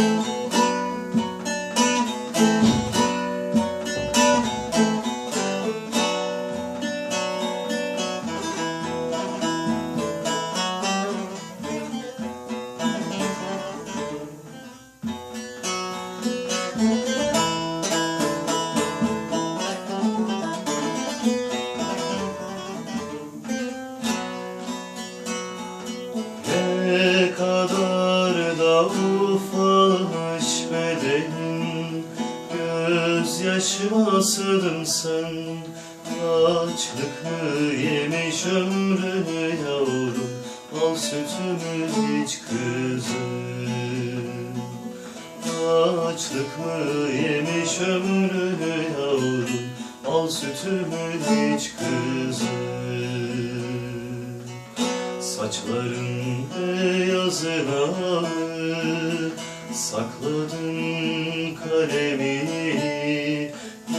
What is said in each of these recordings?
Ne Gözyaşıma sığdın sen Açlık mı yemiş ömrünü yavrum. Al sütümü hiç kızım. Açlık mı yemiş ömrünü yavrum. Al sütümü hiç kızım. Saçların beyazına Sakladın kalemini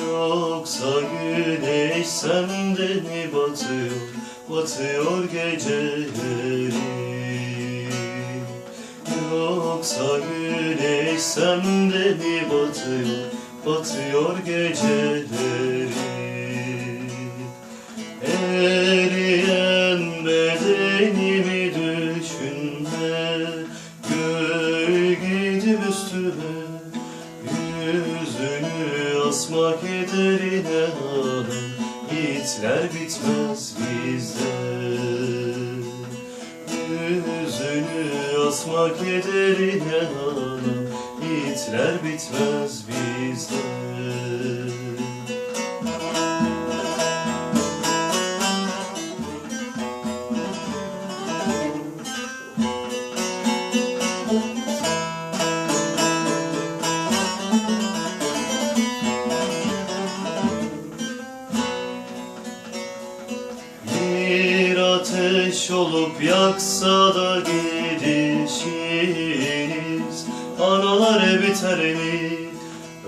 Yoksa güneş sende mi batıyor Batıyor geceleri? Yoksa güneş sende mi batıyor Batıyor geceleri Yüzünü asmak ederine hanım Hitler bitmez bizde. Yüzünü asmak ederine hanım Hitler bitmez bizde ateş olup yaksa da gidişiniz Analar biter mi?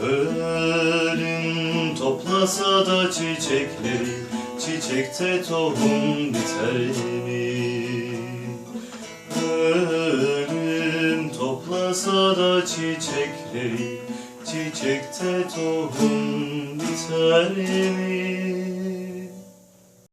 Ölüm toplasa da çiçekleri Çiçekte tohum biter mi? Ölüm toplasa da çiçekleri Çiçekte tohum biter mi?